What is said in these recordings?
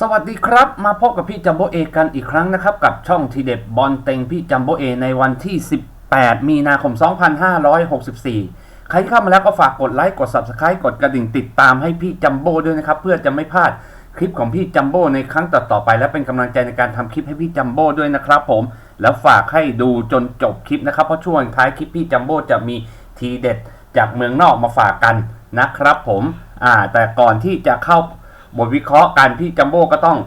สวัสดีครับ มาพบกับพี่จัมโบเอกันอีกครั้งนะครับ กับช่องทีเด็ดบอลเต็งพี่จัมโบเอในวันที่ 18 มีนาคม 2564 ใครที่เข้ามาแล้วก็ฝากกดไลค์กด Subscribe กดกระดิ่งติดตามให้พี่จัมโบ้ด้วยนะครับ เพื่อจะไม่พลาดคลิปของพี่จัมโบ้ในครั้งต่อๆไป และเป็นกำลังใจในการทำคลิปให้พี่จัมโบ้ด้วยนะครับผม แล้วฝากให้ดูจนจบคลิปนะครับเพราะช่วงท้ายคลิปพี่จัมโบ้จะมีทีเด็ดจากเมืองนอกมาฝากกันนะครับผมอ่าแต่ก่อนที่จะเข้า บทวิเคราะห์การพี่จัมโบ้ก็ต้อง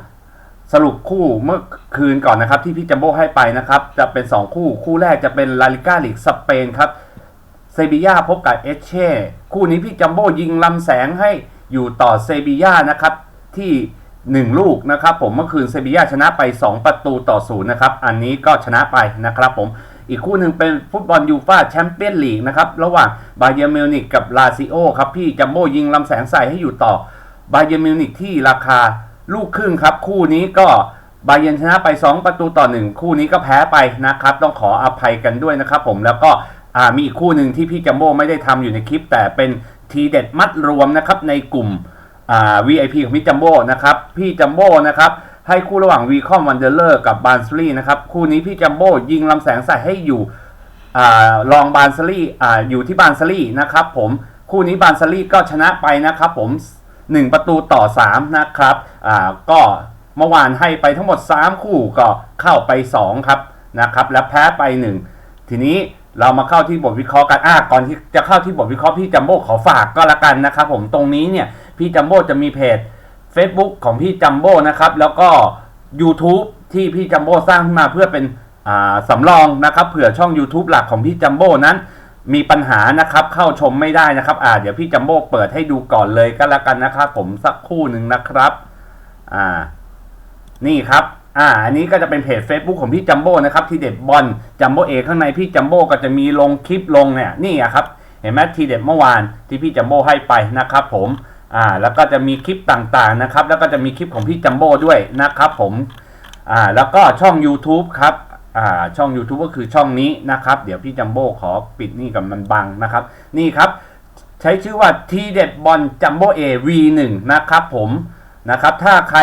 สรุปคู่เมื่อคืนก่อนนะครับ ที่พี่จัมโบ้ให้ไปนะครับ จะเป็น 2 คู่คู่แรกจะเป็นลาลิก้าลีกสเปนครับเซบียาพบกับเอเช่ คู่นี้พี่จัมโบ้ยิงลำแสงให้อยู่ต่อเซบียานะครับ ที่ 1 ลูกนะครับ ผมเมื่อคืนเซบียาชนะไป 2 ประตูต่อศูนย์นะครับ อันนี้ก็ชนะไปนะครับผมอีกคู่หนึ่งเป็นฟุตบอลยูฟ่าแชมเปี้ยนลีกนะครับ ระหว่างบาเยอร์มิวนิกกับลาซิโอครับ พี่จัมโบ้ยิงลำแสงใส่ให้อยู่ต่อ บาเยอร์มิวนิกที่ราคาลูกครึ่งครับ คู่นี้ก็บาเยนชนะไป 2 ประตูต่อ 1 คู่นี้ก็แพ้ไปนะครับ ต้องขออภัยกันด้วยนะครับผมแล้วก็มีอีกคู่หนึ่งที่พี่จัมโบ้ไม่ได้ทำอยู่ในคลิป แต่เป็นทีเด็ดมัดรวมนะครับในกลุ่มอ่า VIP ของพี่จัมโบ้นะครับพี่จัมโบ้นะครับให้คู่ระหว่างวีคอมวันเดอร์เลอร์กับบานสลีนะครับคู่นี้พี่จัมโบ้ยิงลำแสงใส่ให้อยู่อ่าลองบานซารี่อ่าอยู่ที่บานซารี่นะครับผมคู่นี้บานซารี่ก็ชนะไปนะครับผม 1 ประตูต่อ 3 นะครับอ่าก็เมื่อวานให้ไปทั้งหมด 3 คู่ก็เข้าไป 2 ครับนะครับ และแพ้ไป 1 ทีนี้เรามาเข้าที่บทวิเคราะห์กันอ่าก่อนที่จะเข้าที่บทวิเคราะห์พี่จัมโบ้ขอฝากก็แล้วกันนะครับ ผมตรงนี้เนี่ยพี่จัมโบ้จะมีเพจ Facebook ของพี่จัมโบ้นะครับแล้วก็ YouTube ที่พี่จัมโบ้สร้างขึ้นมาเพื่อเป็นอ่าสำรองนะครับเผื่อช่อง YouTube หลักของพี่จัมโบ้นั้น มีปัญหานะครับเข้าชมไม่ได้นะครับ อ่าเดี๋ยวพี่จัมโบ้เปิดให้ดูก่อนเลยก็แล้วกันนะครับผมสักคู่หนึ่งนะครับ อ่า นี่ครับ อ่า อันนี้ก็จะเป็นเพจ Facebook ของพี่จัมโบ้นะครับทีเด็ดบอลจัมโบ้เอข้างในพี่จัมโบ้ก็จะมีลงคลิปลงเนี่ยนี่อะครับ เห็นไหมทีเด็ดเมื่อวานที่พี่จัมโบ้ให้ไปนะครับ ผมอ่าแล้วก็จะมีคลิปต่างๆนะครับ แล้วก็จะมีคลิปของพี่จัมโบ้ด้วยนะครับ ผมอ่าแล้วก็ช่อง YouTube ครับ ช่อง YouTube ก็คือช่องนี้นะครับ เดี๋ยวพี่จัมโบ้ขอปิดนี่กับมันบังนะครับ นี่ครับใช้ชื่อว่าทีเด็ดบอลจัมโบ้เอ V1 นะครับผมนะครับ ถ้าใคร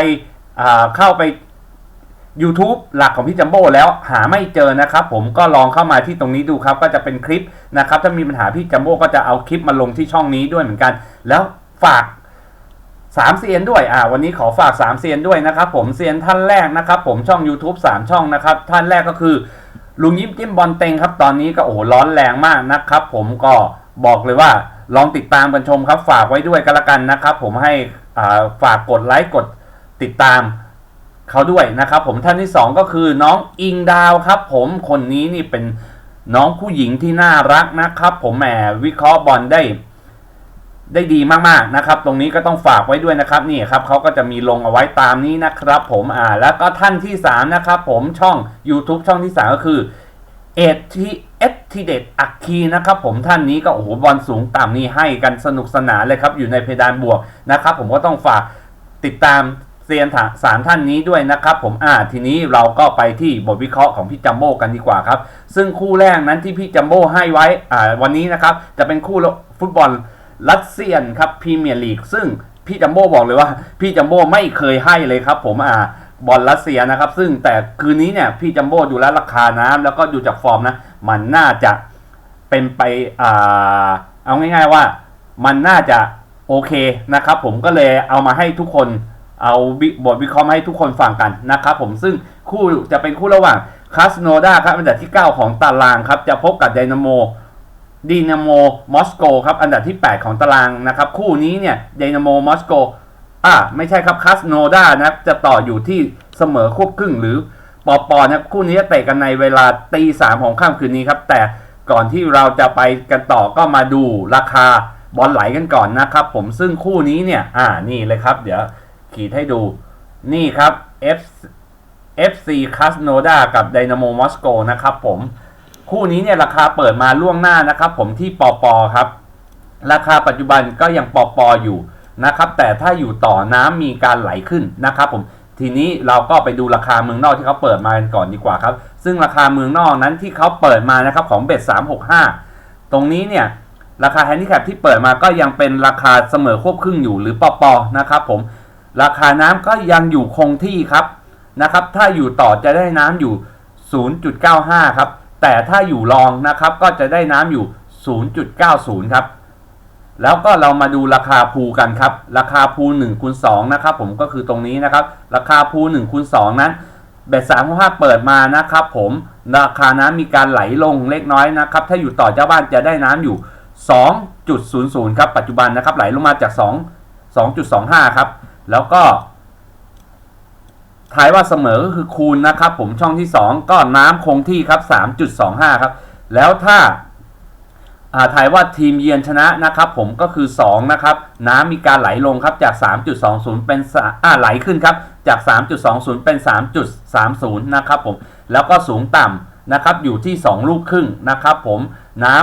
เข้าไป YouTube หลักของพี่จัมโบ้แล้วหาไม่เจอนะครับ ผมก็ลองเข้ามาที่ตรงนี้ดูครับ ก็จะเป็นคลิปนะครับ ถ้ามีปัญหาพี่จัมโบ้ก็จะเอาคลิปมาลงที่ช่องนี้ด้วยเหมือนกัน แล้วฝาก สามเซียนด้วย อ่า วันนี้ขอฝากสามเซียนด้วยนะครับผม เซียนท่านแรกนะครับผมช่อง YouTube 3ช่องนะครับ ท่านแรกก็คือ ลุงยิ้มจิ้มบอลเต็งครับ ตอนนี้ก็โอ้โหร้อนแรงมากนะครับผมก็บอกเลยว่าลองติดตามกันชมครับ ฝากไว้ด้วยกันละกันนะครับ ผมให้อ่าฝากกดไลค์กดติดตามเขาด้วยนะครับ ผมท่านที่สองก็คือน้องอิงดาวครับ ผมคนนี้นี่เป็นน้องผู้หญิงที่น่ารักนะครับ ผมแหมวิเคราะห์บอลได้ ได้ดีมากๆนะครับ ตรงนี้ก็ต้องฝากไว้ด้วยนะครับนี่ครับเขาก็จะมีลงเอาไว้ตามนี้นะครับ ผมอ่าแล้วก็ท่านที่สามนะครับ ผมช่อง YouTube ช่องที่สามก็คือเอทีเอทีเด็ดอักคีนะครับผมท่านนี้ก็โอ้โหบอลสูงต่ำนี่ให้กันสนุกสนานเลยครับ อยู่ในเพดานบวกนะครับ ผมก็ต้องฝากติดตามเซียนถาสามท่านนี้ด้วยนะครับผมอ่าทีนี้เราก็ไปที่บทวิเคราะห์ของพี่จัมโบ้กันดีกว่าครับ ซึ่งคู่แรกนั้นที่พี่จัมโบ้ให้ไว้อ่าวันนี้นะครับจะเป็นคู่ฟุตบอล รัสเซียนครับพรีเมียร์ลีกซึ่งพี่จัมโบ้บอกเลยว่า พี่จัมโบ้ไม่เคยให้เลยครับผมอ่าบอลรัสเซียนะครับ ซึ่งแต่คืนนี้เนี่ยพี่จัมโบ้ดูแลวราคาน้ำแล้วก็ดูจากฟอร์มนะ มันน่าจะเป็นไปอ่าเอาง่ายๆว่า มันน่าจะโอเคนะครับผมก็เลยเอามาให้ทุกคนเอาบทวิเคราะห์มาให้ทุกคนฟังกันนะครับผมซึ่งคู่จะเป็นคู่ระหว่างคาสโนดาครับอันดับที่ 9 ของตารางครับ จะพบกับไดนาโม ดีนาโมมอสโกครับอันดับที่ 8 ของตารางนะครับคู่นี้เนี่ยไดนาโมมอสโกอ่าไม่ใช่ครับคาสโนดานะจะต่ออยู่ที่เสมอควบครึ่งหรือปอปอนะคู่นี้จะเตะกันในเวลาตีสามของค่ำคืนนี้ครับ แต่ก่อนที่เราจะไปกันต่อก็มาดูราคาบอลไหลกันก่อนนะครับผมซึ่งคู่นี้เนี่ยอ่านี่เลยครับ เดี๋ยวขีดให้ดูนี่ครับ F FC คาสโนดากับไดนาโมมอสโกนะครับผม คู่นี้เนี่ยราคาเปิดมาล่วงหน้านะครับ ผมที่ปอปอครับ ราคาปัจจุบันก็ยังปอปออยู่นะครับ แต่ถ้าอยู่ต่อน้ำมีการไหลขึ้นนะครับผมทีนี้เราก็ไปดูราคาเมืองนอกที่เขาเปิดมากันก่อนดีกว่าครับ ซึ่งราคาเมืองนอกนั้นที่เขาเปิดมานะครับของเบ็ด365 ตรงนี้เนี่ยราคาแฮนดิแคปที่เปิดมาก็ยังเป็นราคาเสมอควบครึ่งอยู่หรือปอปอนะครับผมราคาน้ำก็ยังอยู่คงที่ครับนะครับ ถ้าอยู่ต่อจะได้น้ำอยู่ 0.95 ครับ แต่ถ้าอยู่รองนะครับก็จะได้น้ำอยู่ 0.90 ครับ แล้วก็เรามาดูราคาพูกันครับ ราคาพู1คูณ2นะครับผมก็คือตรงนี้นะครับ ราคาพู1คูณ2นั้นเบ็ดสามภาเปิดมานะครับผมราคาน้ำมีการไหลลงเล็กน้อยนะครับ ถ้าอยู่ต่อเจ้าบ้านจะได้น้ำอยู่ 2.00 ครับ ปัจจุบันนะครับ ไหลลงมาจาก 2 2.25 ครับ แล้วก็ ทายว่าเสมอก็คือคูณนะครับ ผมช่องที่ 2 ก็น้ำคงที่ครับ 3.25 ครับ แล้วถ้าอ่าทายว่าทีมเยือนชนะนะครับผมก็คือ 2 นะครับ น้ำมีการไหลลงครับจาก 3.20 เป็นสาอ่าไหลขึ้นครับจาก 3.20 เป็น 3.30 นะครับผมแล้วก็สูงต่ำนะครับอยู่ที่ 2 ลูกครึ่งนะครับผมน้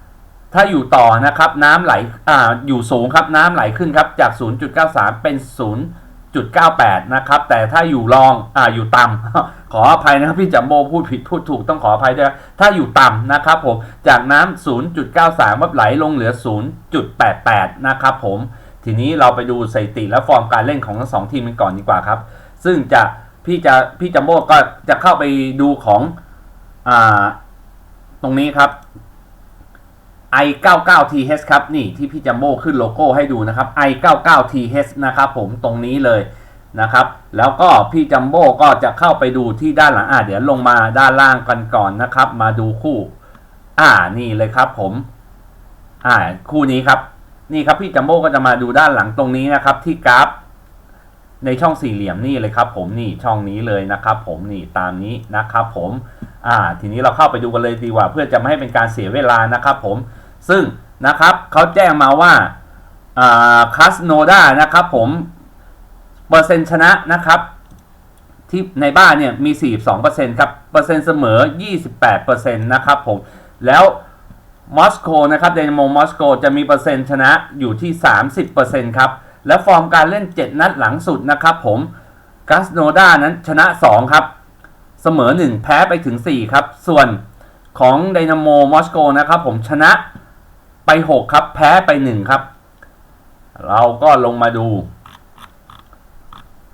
ำถ้าอยู่ต่อนะครับน้ำไหลอ่าอยู่สูงครับน้ำไหลขึ้นครับจาก 0.93 เป็น 0.98 นะครับ แต่ถ้าอยู่รองอ่าอยู่ต่ำขออภัยนะครับพี่จัมโบพูดผิดพูดถูกต้องขออภัยด้วยถ้าอยู่ต่ำนะครับผมจากน้ำ 0.93ว่าไหลลงเหลือ 0.88 นะครับผมทีนี้เราไปดูสถิติและฟอร์มการเล่นของทั้งสองทีมกันก่อนดีกว่าครับ ซึ่งจะพี่จะพี่จัมโบ้ก็จะเข้าไปดูของอ่าตรงนี้ครับ i99th ครับนี่ที่พี่จัมโบ้ขึ้นโลโก้ให้ดูนะครับ i99th นะครับผมตรงนี้เลยนะครับ แล้วก็พี่จัมโบ้ก็จะเข้าไปดูที่ด้านหลังอ่าเดี๋ยวลงมาด้านล่างกันก่อนนะครับ มาดูคู่ อ่านี่เลยครับผม อ่าคู่นี้ครับ นี่ครับพี่จัมโบ้ก็จะมาดูด้านหลังตรงนี้นะครับ ที่กราฟ ในช่องสี่เหลี่ยมนี่เลยครับ ผมนี่ช่องนี้เลยนะครับ ผมนี่ตามนี้นะครับ ผม อ่า ทีนี้เราเข้าไปดูกันเลยดีกว่า เพื่อจะไม่ให้เป็นการเสียเวลานะครับ ผม ซึ่งนะครับเขาแจ้งมาว่าอ่าคัสโนดานะครับผมเปอร์เซ็นต์ชนะนะครับที่ในบ้านเนี่ยมี 42%ครับเปอร์เซ็นต์เสมอ 28%นะครับผมแล้วมอสโกนะครับเดนโมมอสโกจะมีเปอร์เซ็นต์ชนะอยู่ที่ 30%ครับและฟอร์มการเล่น 7 นัดหลังสุดนะครับผมกัสโนดานั้นชนะ 2 ครับ เสมอ 1 แพ้ไปถึง 4 ครับ ส่วนของไดนาโมมอสโกนะครับผมชนะ ไป 6 ครับ แพ้ไป 1 ครับ เราก็ลงมาดู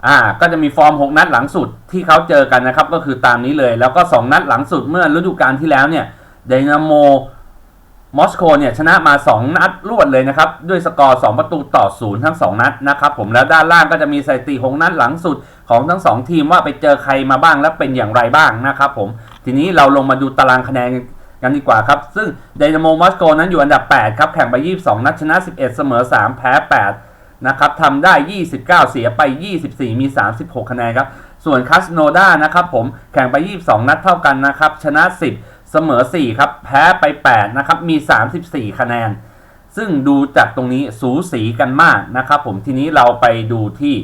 อ่า ก็จะมีฟอร์ม 6 นัดหลังสุดที่เขาเจอกันนะครับ ก็คือตามนี้เลย แล้วก็ 2 นัดหลังสุดเมื่อฤดูกาลที่แล้วเนี่ยไดนาโมมอสโกเนี่ยชนะมา 2 นัดรวดเลยนะครับ ด้วยสกอร์ 2 ประตูต่อศูนย์ทั้ง 2 นัดนะครับผมแล้วด้านล่างก็จะมีสถิติของนัดหลังสุดของทั้ง 2 ทีมว่าไปเจอใครมาบ้างและเป็นอย่างไรบ้างนะครับผมทีนี้เราลงมาดูตารางคะแนน กันดีกว่าครับ ซึ่งไดนาโมมอสโกนั้นอยู่อันดับ 8 ครับ แข่งไป 22 นัดชนะ 11 เสมอ 3 แพ้ 8 นะครับทำได้ 29 เสียไป 24 มี 36 คะแนนครับ ส่วนคาสโนดานะครับผมแข่งไป 22 นัดเท่ากันนะครับ ชนะ 10 เสมอ 4 ครับ แพ้ไป 8 นะครับ มี 34 คะแนน ซึ่งดูจากตรงนี้สูสีกันมากนะครับผมทีนี้เราไปดูที่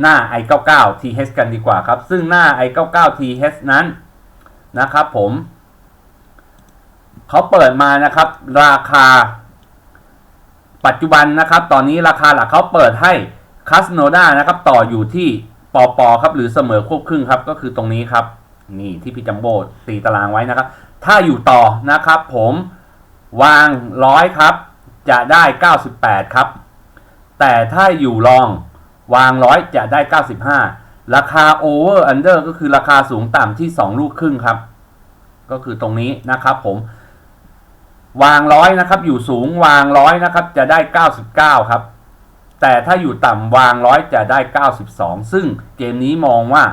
หน้า i99th กันดีกว่าครับ ซึ่งหน้า i99th นั้นนะครับผม เขาเปิดมานะครับ ราคา ปัจจุบันนะครับ ตอนนี้ราคาหลักเขาเปิดให้คาสโนดานะครับต่ออยู่ที่ปอปอครับหรือเสมอควบครึ่งครับก็คือตรงนี้ครับ นี่ที่พี่จัมโบ้ตีตารางไว้นะครับ ถ้าอยู่ต่อนะครับผมวางร้อยครับ จะได้ 98 ครับ แต่ถ้าอยู่รองวางร้อยจะได้ 95 ราคา over under ก็คือราคาสูงต่ำที่ 2 ลูกครึ่งครับ ก็คือตรงนี้นะครับผม วางร้อยนะครับ อยู่สูงวางร้อยนะครับ จะได้ 99 ครับ แต่ถ้าอยู่ต่ำวางร้อยจะได้ 92 ซึ่งเกมนี้มองว่า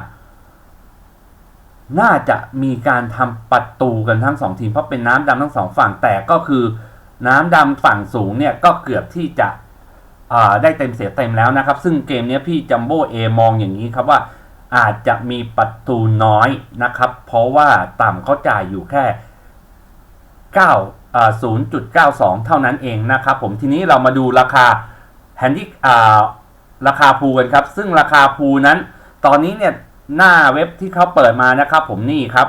น่าจะมีการทำประตูกันทั้งสองทีมเพราะเป็นน้ำดำทั้งสองฝั่งแต่ก็คือน้ำดำฝั่งสูงเนี่ยก็เกือบที่จะได้เต็มเสียเต็มแล้วนะครับ ซึ่งเกมนี้พี่จัมโบ้เอมองอย่างนี้ครับว่าอาจจะมีประตูน้อยนะครับ เพราะว่าต่ำเขาจ่ายอยู่แค่9อ่า 0.92 เท่านั้นเองนะครับผมทีนี้เรามาดูราคาแฮนดี้อ่าราคาพูกันครับ ซึ่งราคาพูนั้น ตอนนี้เนี่ยหน้าเว็บที่เขาเปิดมานะครับ ผมนี่ครับ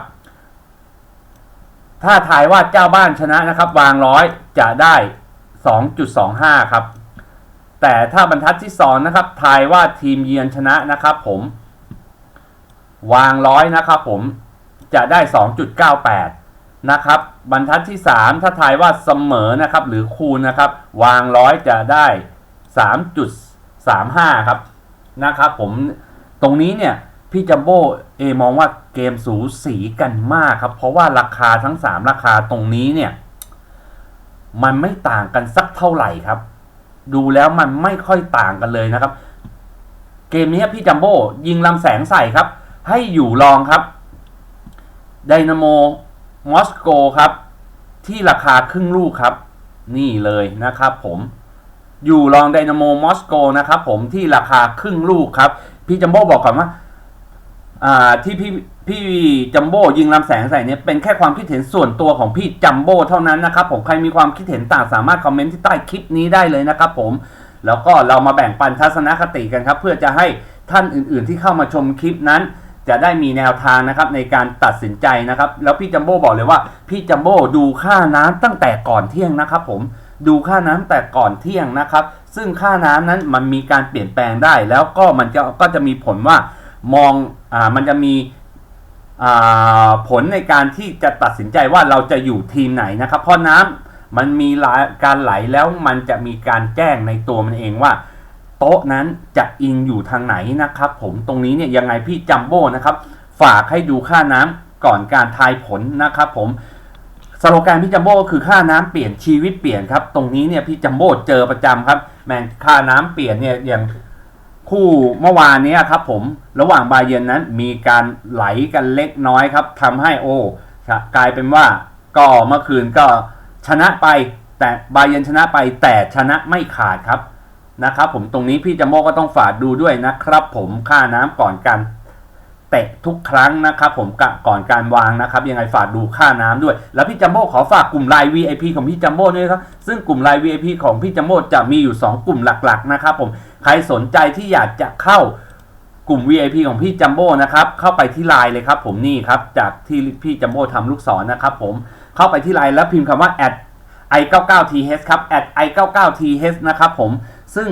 ถ้าทายว่าเจ้าบ้านชนะนะครับ วางร้อยจะได้ 2.25 ครับ แต่ถ้าบรรทัดที่ 2 นะครับ ทายว่าทีมเยือนชนะนะครับ ผม วางร้อยนะครับ ผมจะได้ 2.98 นะครับ บรรทัดที่ 3 ถ้าทายว่าเสมอนะครับ หรือคูณนะครับ วางร้อยจะได้ 3.35 ครับนะครับ ผมตรงนี้เนี่ยพี่จัมโบ้เอมองว่าเกมสูสีกันมากครับ เพราะว่าราคาทั้ง 3 ราคาตรงนี้เนี่ย มันไม่ต่างกันสักเท่าไหร่ครับ ดูแล้วมันไม่ค่อยต่างกันเลยนะครับ เกมนี้พี่จัมโบ้ยิงลำแสงใส่ครับ ให้อยู่รองครับไดนาโม มอสโกครับ ที่ราคาครึ่งลูกครับ นี่เลยนะครับผมอยู่รองไดนาโมมอสโกนะครับผมที่ราคาครึ่งลูกครับ พี่จัมโบ้บอกก่อนว่าอ่าที่พี่พี่จัมโบ้ยิงลำแสงใส่เนี่ยเป็นแค่ความคิดเห็นส่วนตัวของพี่จัมโบ้เท่านั้นนะครับผมใครมีความคิดเห็นต่างสามารถคอมเมนต์ที่ใต้คลิปนี้ได้เลยนะครับผมแล้วก็เรามาแบ่งปันทัศนคติกันครับ เพื่อจะให้ท่านอื่นๆที่เข้ามาชมคลิปนั้น จะได้มีแนวทางนะครับในการตัดสินใจนะครับ แล้วพี่จัมโบ้บอกเลยว่าพี่จัมโบ้ดูค่าน้ำตั้งแต่ก่อนเที่ยงนะครับ ผมดูค่าน้ำแต่ก่อนเที่ยงนะครับ ซึ่งค่าน้ำนั้นมันมีการเปลี่ยนแปลงได้ แล้วก็มันจะก็จะมีผลว่ามองอ่ามันจะมีอ่าผลในการที่จะตัดสินใจว่าเราจะอยู่ทีมไหนนะครับ เพราะน้ำมันมีการไหลแล้วมันจะมีการแจ้งในตัวมันเองว่า โต๊ะนั้นจะอิงอยู่ทางไหนนะครับ ผมตรงนี้เนี่ยยังไงพี่จัมโบ้นะครับฝากให้ดูค่าน้ำก่อนการทายผลนะครับผมสโลแกนพี่จัมโบ้ก็คือค่าน้ำเปลี่ยนชีวิตเปลี่ยนครับ ตรงนี้เนี่ยพี่จัมโบ้เจอประจำครับ แมนค่าน้ำเปลี่ยนเนี่ยอย่างคู่เมื่อวานนี้ครับผมระหว่างบาเยนนั้นมีการไหลกันเล็กน้อยครับทำให้โอ้กลายเป็นว่าก็เมื่อคืนก็ชนะไป แต่บาเยนชนะไปแต่ชนะไม่ขาดครับ นะครับผมตรงนี้พี่จำโมก็ต้องฝากดูด้วยนะครับ ผมค่าน้ำก่อนการเตะทุกครั้งนะครับ ผมก,ก่อนการวางนะครับ ยังไงฝากดูค่าน้ำด้วย แล้วพี่จัมโบ้ขอฝากกลุ่มไลน์ VIP ของพี่จัมโบ้ด้วยครับซึ่งกลุ่มไลน์ VIP ของพี่จัมโบ้จะมีอยู่ 2 กลุ่มหลักๆนะครับ ผมใครสนใจที่อยากจะเข้ากลุ่ม VIP ของพี่จัมโบ้นะครับเข้าไปที่ไลน์เลยครับ ผมนี่ครับจากที่พี่จัมโบ้ทำลูกศรนะครับ ผมเข้าไปที่ไลน์แล้วพิมพ์คำว่า i99th ครับ i99th นะครับผม ซึ่ง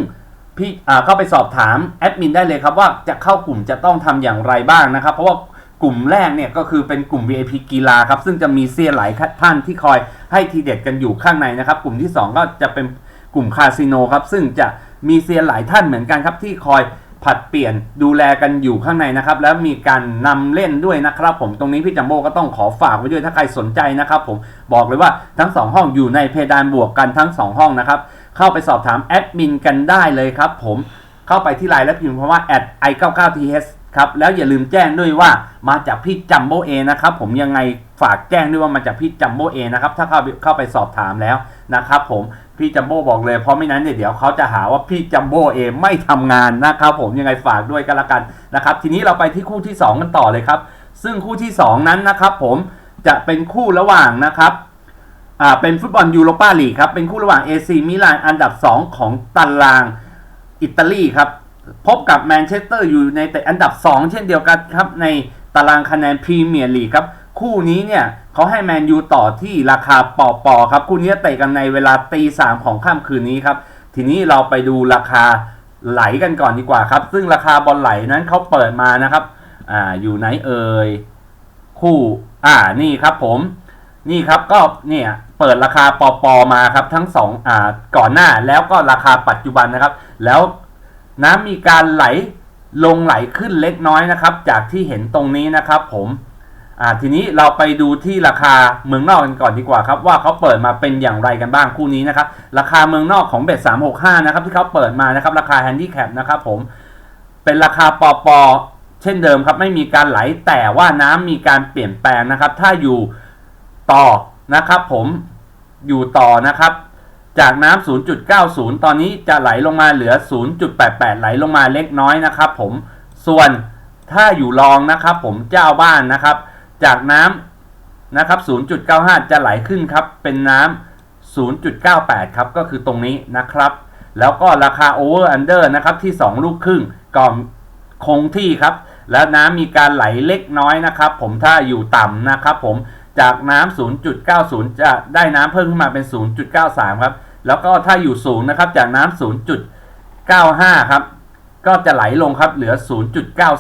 พี่เข้าไปสอบถามแอดมินได้เลยครับว่าจะเข้ากลุ่มจะต้องทำอย่างไรบ้างนะครับ เพราะว่ากลุ่มแรกเนี่ยก็คือเป็นกลุ่ม VIP กีฬาครับ ซึ่งจะมีเซียหลายท่านที่คอยให้ทีเด็ดกันอยู่ข้างในนะครับ กลุ่มที่ 2 ก็จะเป็นกลุ่มคาสิโนครับ ซึ่งจะมีเซียหลายท่านเหมือนกันครับที่คอยผัดเปลี่ยนดูแลกันอยู่ข้างในนะครับ แล้วมีการนำเล่นด้วยนะครับ ผมตรงนี้พี่จัมโบ้ก็ต้องขอฝากไว้ด้วยถ้าใครสนใจนะครับ ผมบอกเลยว่าทั้ง 2 ห้องอยู่ในเพดานบวกกันทั้ง 2 ห้องนะครับ เข้าไปสอบถามแอดมินกันได้เลยครับผมเข้าไปที่ไลน์และพิมพ์คำว่า i99th ครับแล้วอย่าลืมแจ้งด้วยว่ามาจากพี่จัมโบ้เอนะครับผมยังไงฝากแจ้งด้วยว่ามาจากพี่จัมโบ้เอนะครับถ้าเข้าเข้าไปสอบถามแล้วนะครับผมพี่จัมโบ้บอกเลยเพราะไม่นั้นเดี๋ยวเขาจะหาว่าพี่จัมโบ้เอไม่ทำงานนะครับผมยังไงฝากด้วยกันละกันนะครับทีนี้เราไปที่คู่ที่ 2 กันต่อเลยครับ ซึ่งคู่ที่ 2 นั้นนะครับผมจะเป็นคู่ระหว่างนะครับ อ่าเป็นฟุตบอลยูโรปาลีกครับ เป็นคู่ระหว่างเอซีมิลานอันดับ 2 ของตารางอิตาลีครับ พบกับแมนเชสเตอร์อยู่ในแต่อันดับ 2 เช่นเดียวกันครับ ในตารางคะแนนพรีเมียร์ลีกครับ คู่นี้เนี่ยเขาให้แมนยูต่อที่ราคาปอปอครับ คู่นี้เตะกันในเวลาตีสามของค่ำคืนนี้ครับ ทีนี้เราไปดูราคาไหลกันก่อนดีกว่าครับ ซึ่งราคาบอลไหลนั้นเขาเปิดมานะครับอ่าอยู่ไหนเอ่ยคู่อ่านี่ครับผม นี่ครับก็เนี่ย เปิดราคาปอปอมาครับทั้งสองอ่าก่อนหน้าแล้วก็ราคาปัจจุบันนะครับ แล้วน้ำมีการไหลลงไหลขึ้นเล็กน้อยนะครับ จากที่เห็นตรงนี้นะครับ ผมอ่าทีนี้เราไปดูที่ราคาเมืองนอกกันก่อนดีกว่าครับ ว่าเขาเปิดมาเป็นอย่างไรกันบ้างคู่นี้นะครับ ราคาเมืองนอกของเบ็ดสามหกห้านะครับ ที่เขาเปิดมานะครับ ราคาแฮนดี้แคปนะครับ ผมเป็นราคาปอปอเช่นเดิมครับ ไม่มีการไหลแต่ว่าน้ำมีการเปลี่ยนแปลงนะครับ ถ้าอยู่ต่อ นะครับผมอยู่ต่อนะครับ จากน้ำ 0.90 ตอนนี้จะไหลลงมาเหลือ 0.88 ไหลลงมาเล็กน้อยนะครับ ผมส่วนถ้าอยู่รองนะครับผมเจ้าบ้านนะครับ จากน้ำนะครับ 0.95 จะไหลขึ้นครับ เป็นน้ำ 0.98 ครับ ก็คือตรงนี้นะครับ แล้วก็ราคา over under นะครับที่ 2 ลูกครึ่งก็คงที่ครับ แล้วน้ำมีการไหลเล็กน้อยนะครับ ผมถ้าอยู่ต่ำนะครับ ผม จากน้ำ0.90 จะได้น้ำเพิ่มขึ้นมาเป็น 0.93 ครับ แล้วก็ถ้าอยู่สูงนะครับจากน้ำ0.95 ครับ ก็จะไหลลงครับเหลือ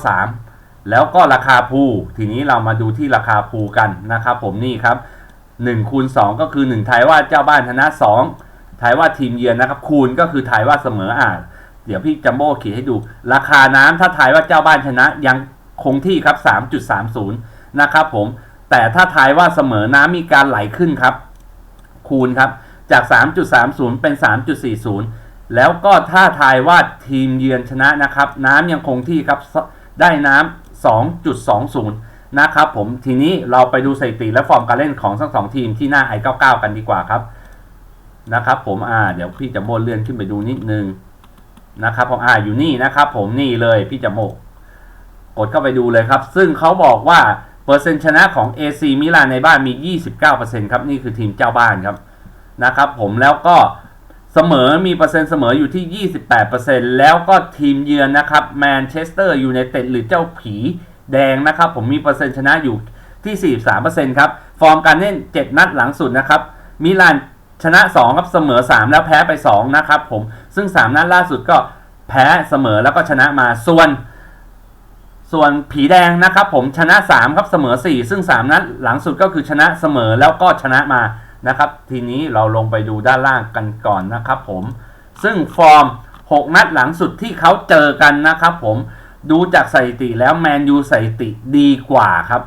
0.93 แล้วก็ราคาภูทีนี้เรามาดูที่ราคาภูกันนะครับผมนี่ครับ1คูณ2ก็คือ 1 ไทยว่าเจ้าบ้านชนะ 2 ไทยว่าทีมเยือนนะครับ คูณก็คือไทยว่าเสมออ่าเดี๋ยวพี่จัมโบ้ขีดให้ดู ราคาน้ำถ้าไทยว่าเจ้าบ้านชนะยังคงที่ครับ 3.30 นะครับผม แต่ถ้าทายว่าเสมอน้ำมีการไหลขึ้นครับ คูณครับ จาก 3.30 เป็น 3.40 แล้วก็ถ้าทายว่าทีมเยือนชนะนะครับ น้ำยังคงที่ครับได้น้ำ2.20 นะครับผมทีนี้เราไปดูสถิติและฟอร์มการเล่นของทั้งสองทีมที่หน้า i99 กันดีกว่าครับนะครับผมอ่าเดี๋ยวพี่จะโมเลื่อนขึ้นไปดูนิดนึงนะครับผมอ่าอยู่นี่นะครับ ผมนี่เลยพี่จะโมกดเข้าไปดูเลยครับ ซึ่งเขาบอกว่า เปอร์เซ็นต์ชนะของ AC มิลานในบ้านมี 29%ครับ นี่คือทีมเจ้าบ้านครับนะครับผมแล้วก็เสมอมีเปอร์เซ็นต์เสมออยู่ที่ 28%แล้วก็ทีมเยือนนะครับแมนเชสเตอร์ยูไนเต็ดหรือเจ้าผีแดงนะครับ ผมมีเปอร์เซ็นต์ชนะอยู่ที่ 43%ครับ ฟอร์มการเล่น 7 นัดหลังสุดนะครับ มิลานชนะ 2 ครับ เสมอ 3 แล้วแพ้ไป 2 นะครับผม ซึ่ง 3 นัดล่าสุดก็แพ้เสมอแล้วก็ชนะมา ส่วน ส่วนผีแดงนะครับผมชนะ 3 ครับเสมอ 4 ซึ่ง 3 นัดหลังสุดก็คือชนะเสมอแล้วก็ชนะมานะครับ ทีนี้เราลงไปดูด้านล่างกันก่อนนะครับผม ซึ่งฟอร์ม 6 นัดหลังสุดที่เขาเจอกันนะครับผมดูจากสถิติแล้วแมนยูสถิติดีกว่าครับ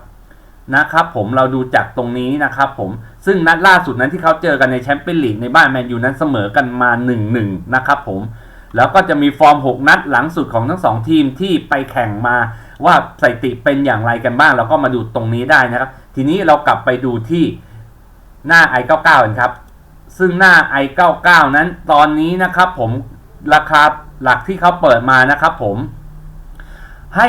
นะครับผมเราดูจากตรงนี้นะครับผมซึ่งนัดล่าสุดนั้นที่เขาเจอกันในแชมเปี้ยนลีกในบ้านแมนยูนั้นเสมอกันมา 1-1 นะครับผมแล้วก็จะมีฟอร์ม 6 นัดหลังสุดของทั้ง 2 ทีมที่ไปแข่งมา ว่าสถิติเป็นอย่างไรกันบ้างเราก็มาดูตรงนี้ได้นะครับ ทีนี้เรากลับไปดูที่หน้า i99 กันครับ ซึ่งหน้า i99 นั้นตอนนี้นะครับผมราคาหลักที่เขาเปิดมานะครับผมให้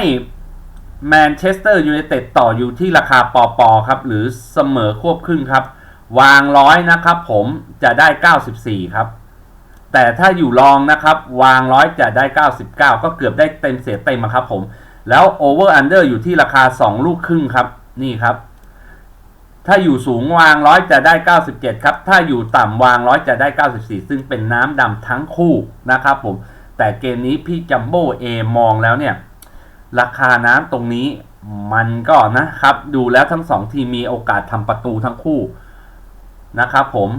แมนเชสเตอร์ยูไนเต็ดต่ออยู่ที่ราคาปอปอครับหรือเสมอควบครึ่งครับ วางร้อยนะครับผมจะได้ 94 ครับ แต่ถ้าอยู่รองนะครับ วางร้อยจะได้ 99 ก็เกือบได้เต็มเสียเต็มครับผม แล้วโอเวอร์อันเดอร์อยู่ที่ราคา 2 ลูกครึ่งครับ นี่ครับ ถ้าอยู่สูงวางร้อยจะได้ 97 ครับ ถ้าอยู่ต่ำวางร้อยจะได้ 94 ซึ่งเป็นน้ำดำทั้งคู่นะครับผม แต่เกมนี้พี่จัมโบ้เอมองแล้วเนี่ย ราคาน้ำตรงนี้มันก็นะครับ ดูแล้วทั้งสองทีมมีโอกาสทำประตูทั้งคู่นะครับผม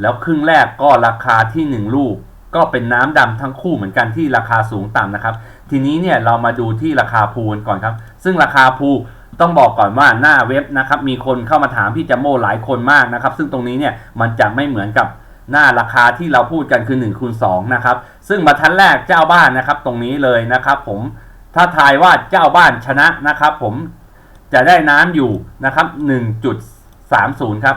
แล้วครึ่งแรกก็ราคาที่ 1 ลูก ก็เป็นน้ำดำทั้งคู่เหมือนกันที่ราคาสูงต่ำนะครับ ทีนี้เนี่ยเรามาดูที่ราคาพูลก่อนครับ ซึ่งราคาพูต้องบอกก่อนว่าหน้าเว็บนะครับมีคนเข้ามาถามพี่จัมโมหลายคนมากนะครับ ซึ่งตรงนี้เนี่ยมันจะไม่เหมือนกับหน้าราคาที่เราพูดกันคือ1คูณ2นะครับ ซึ่งบรรทัดแรกเจ้าบ้านนะครับ ตรงนี้เลยนะครับ ผมถ้าทายว่าเจ้าบ้านชนะนะครับ ผมจะได้น้ำอยู่นะครับ1.30 ครับ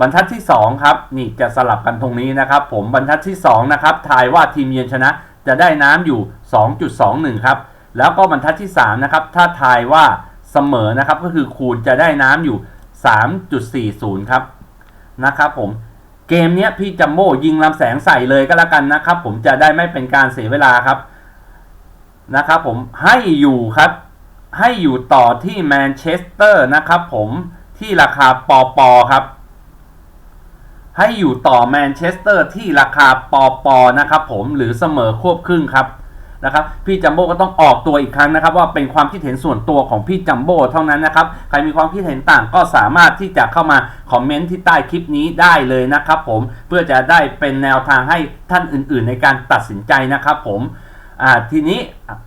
บรรทัดที่2ครับนี่จะสลับกันตรงนี้นะครับ ผมบรรทัดที่2นะครับทายว่าทีมเยือนชนะจะได้น้ำอยู่ 2.21 ครับ แล้วก็บรรทัดที่3นะครับถ้าทายว่าเสมอนะครับก็คือคูณจะได้น้ำอยู่ 3.40 ครับนะครับผมเกมนี้พี่จัมโบ้ยิงลำแสงใส่เลยก็แล้วกันนะครับ ผมจะได้ไม่เป็นการเสียเวลาครับนะครับผมให้อยู่ครับให้อยู่ต่อที่แมนเชสเตอร์นะครับผมที่ราคาปอปอครับ ให้อยู่ต่อแมนเชสเตอร์ที่ราคาปอปอนะครับผมหรือเสมอควบครึ่งครับนะครับพี่จัมโบ้ก็ต้องออกตัวอีกครั้งนะครับ ว่าเป็นความคิดเห็นส่วนตัวของพี่จัมโบ้เท่านั้นนะครับ ใครมีความคิดเห็นต่างก็สามารถที่จะเข้ามาคอมเมนต์ที่ใต้คลิปนี้ได้เลยนะครับผมเพื่อจะได้เป็นแนวทางให้ท่านอื่น ๆ ในการตัดสินใจนะครับผมอ่าทีนี้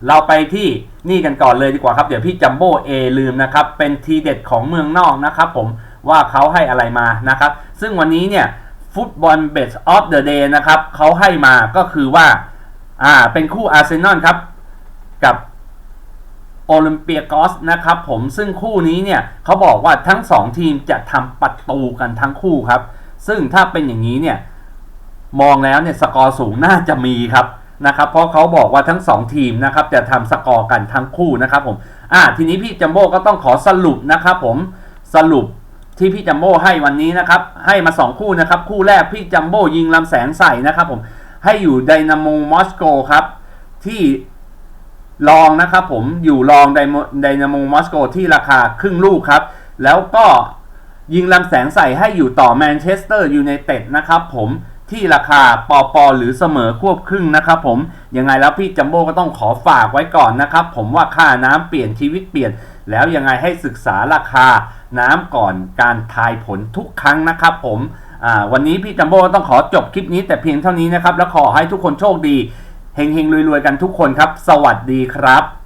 เราไปที่นี่กันก่อนเลยดีกว่าครับ เดี๋ยวพี่จัมโบ้เอลืมนะครับเป็นทีเด็ดของเมืองนอกนะครับผมว่าเขาให้อะไรมานะครับ ซึ่งวันนี้เนี่ย ฟุตบอลเบสออฟเดอะเดย์นะครับเขาให้มาก็คือว่าอ่าเป็นคู่อาร์เซนอลครับ กับโอลิมเปียกอสนะครับผมซึ่งคู่นี้เนี่ยเขาบอกว่าทั้ง 2 ทีมจะทำประตูกันทั้งคู่ครับ ซึ่งถ้าเป็นอย่างนี้เนี่ยมองแล้วเนี่ยสกอร์สูงน่าจะมีครับนะครับ เพราะเขาบอกว่าทั้ง 2 ทีมนะครับจะทำสกอร์กันทั้งคู่นะครับผมอ่าทีนี้พี่จัมโบ้ก็ต้องขอสรุปนะครับผมสรุป ที่พี่จัมโบ้ให้วันนี้นะครับ ให้มา 2 คู่นะครับ คู่แรกพี่จัมโบ้ยิงลำแสงใส่นะครับผมให้อยู่ไดนาโมมอสโกครับที่รองนะครับผมอยู่รองไดนาโมมอสโกที่ราคาครึ่งลูกครับ แล้วก็ยิงลำแสงใส่ให้อยู่ต่อแมนเชสเตอร์ยูไนเต็ดนะครับผมที่ราคาปอปอหรือเสมอควบครึ่งนะครับผมยังไงแล้วพี่จัมโบ้ก็ต้องขอฝากไว้ก่อนนะครับ ผมว่าค่าน้ำเปลี่ยนชีวิตเปลี่ยน แล้วยังไงให้ศึกษาราคา น้ำก่อนการทายผลทุกครั้งนะครับผมวันนี้พี่จัมโบ้ต้องขอจบคลิปนี้แต่เพียงเท่านี้นะครับ แล้วขอให้ทุกคนโชคดีเฮงๆรวยๆกันทุกคนครับ สวัสดีครับ